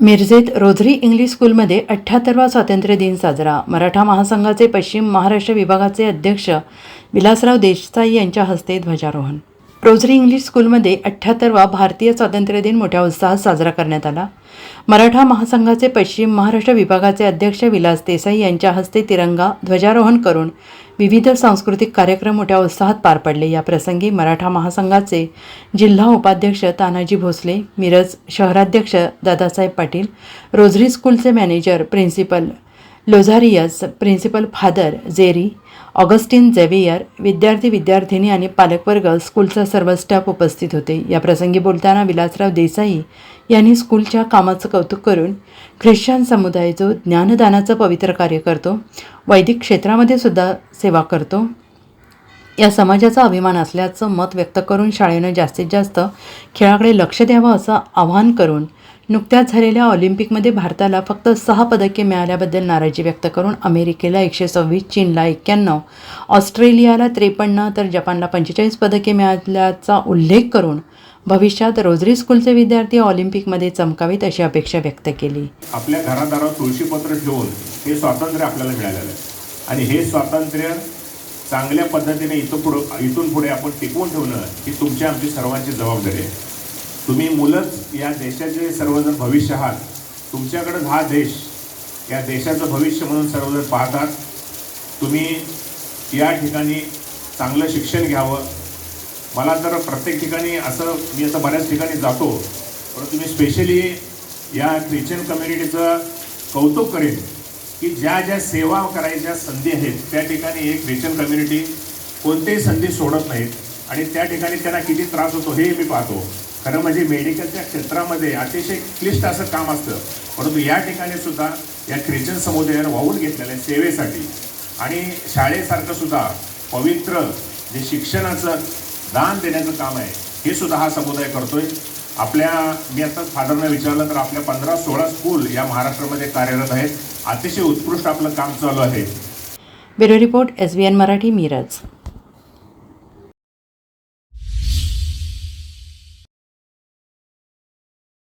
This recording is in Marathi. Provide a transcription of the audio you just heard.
मिरजेत रोझरी इंग्लिश स्कूलमध्ये अठ्ठ्याहत्तरवा स्वातंत्र्य दिन साजरा. मराठा महासंघाचे पश्चिम महाराष्ट्र विभागाचे अध्यक्ष विलासराव देसाई यांच्या हस्ते ध्वजारोहण. रोझरी इंग्लिश स्कूलमध्ये अठ्ठ्याहत्तरवा भारतीय स्वातंत्र्य दिन मोठ्या उत्साहात साजरा करण्यात आला. मराठा महासंघाचे पश्चिम महाराष्ट्र विभागाचे अध्यक्ष विलास देसाई यांच्या हस्ते तिरंगा ध्वजारोहण करून विविध सांस्कृतिक कार्यक्रम मोठ्या उत्साहात पार पडले. या प्रसंगी मराठा महासंघाचे जिल्हा उपाध्यक्ष तानाजी भोसले मिरज शहराध्यक्ष दादासाहेब पाटील रोझरी स्कूलचे manager principal लोझारियस principal father Jerry Augustine Xavier विद्यार्थी विद्यार्थिनी आणि पालकवर्ग स्कूलचा सर्व स्टाफ उपस्थित होते. या प्रसंगी बोलताना विलासराव देसाई यांनी स्कूलच्या कामाचं कौतुक करून ख्रिश्चन समुदाय जो ज्ञानदानाचं पवित्र कार्य करतो. वैदिक क्षेत्रामध्ये सुद्धा सेवा करतो. या समाजाचा अभिमान असल्याचं मत व्यक्त करून शाळेनं जास्तीत जास्त खेळाकडे लक्ष द्यावं असं आवाहन करून नुकत्याच झालेल्या ऑलिम्पिकमध्ये भारताला फक्त सहा पदके मिळाल्याबद्दल नाराजी व्यक्त करून अमेरिकेला एकशे सव्वीस चीनला एक्क्याण्णव ऑस्ट्रेलियाला त्रेपन्न तर जपानला पंचेचाळीस पदके मिळाल्याचा उल्लेख करून भविष्यात रोजरी स्कूलचे विद्यार्थी ऑलिम्पिकमध्ये चमकावीत अशी अपेक्षा व्यक्त केली. आपल्या घरादारावर तुळशीपत्र ठेवून हे स्वातंत्र्य आपल्याला मिळालेलं आहे. आणि हे स्वातंत्र्य चांगल्या पद्धतीने इथं पुढं इथून पुढे आपण टिकवून ठेवणं ही तुमची आमची सर्वांची जबाबदारी आहे. तुम्ही मुलंच या देशाचे सर्वजण भविष्य आहात. तुमच्याकडंच हा देश या देशाचं भविष्य म्हणून सर्वजण पाहतात. तुम्ही या ठिकाणी चांगलं शिक्षण घ्यावं. मला तर प्रत्येक ठिकाणी असं मी असं बऱ्याच ठिकाणी जातो परंतु मी स्पेशली या ख्रिश्चन कम्युनिटीचं कौतुक करेन की ज्या ज्या सेवा करायच्या संधी आहेत त्या ठिकाणी एक ख्रिश्चन कम्युनिटी कोणतेही संधी सोडत नाहीत. आणि त्या ठिकाणी त्यांना किती त्रास होतो हे मी पाहतो. खरं म्हणजे मेडिकलच्या क्षेत्रामध्ये अतिशय क्लिष्ट असं काम असतं. परंतु या ठिकाणी सुद्धा या ख्रिश्चन समुदायानं वाहून घेतलेलं आहे सेवेसाठी आणि शाळेसारखं सुद्धा पवित्र जे शिक्षणाचं दान देण्याचं काम आहे हे सुद्धा हा समुदाय करतोय. आपल्या मी आत्ताच फादरनं विचारलं तर आपल्या पंधरा सोळा स्कूल या महाराष्ट्रामध्ये कार्यरत आहेत. अतिशय उत्कृष्ट आपलं काम चालू आहे. Bureau report S B N Marathi Miraj.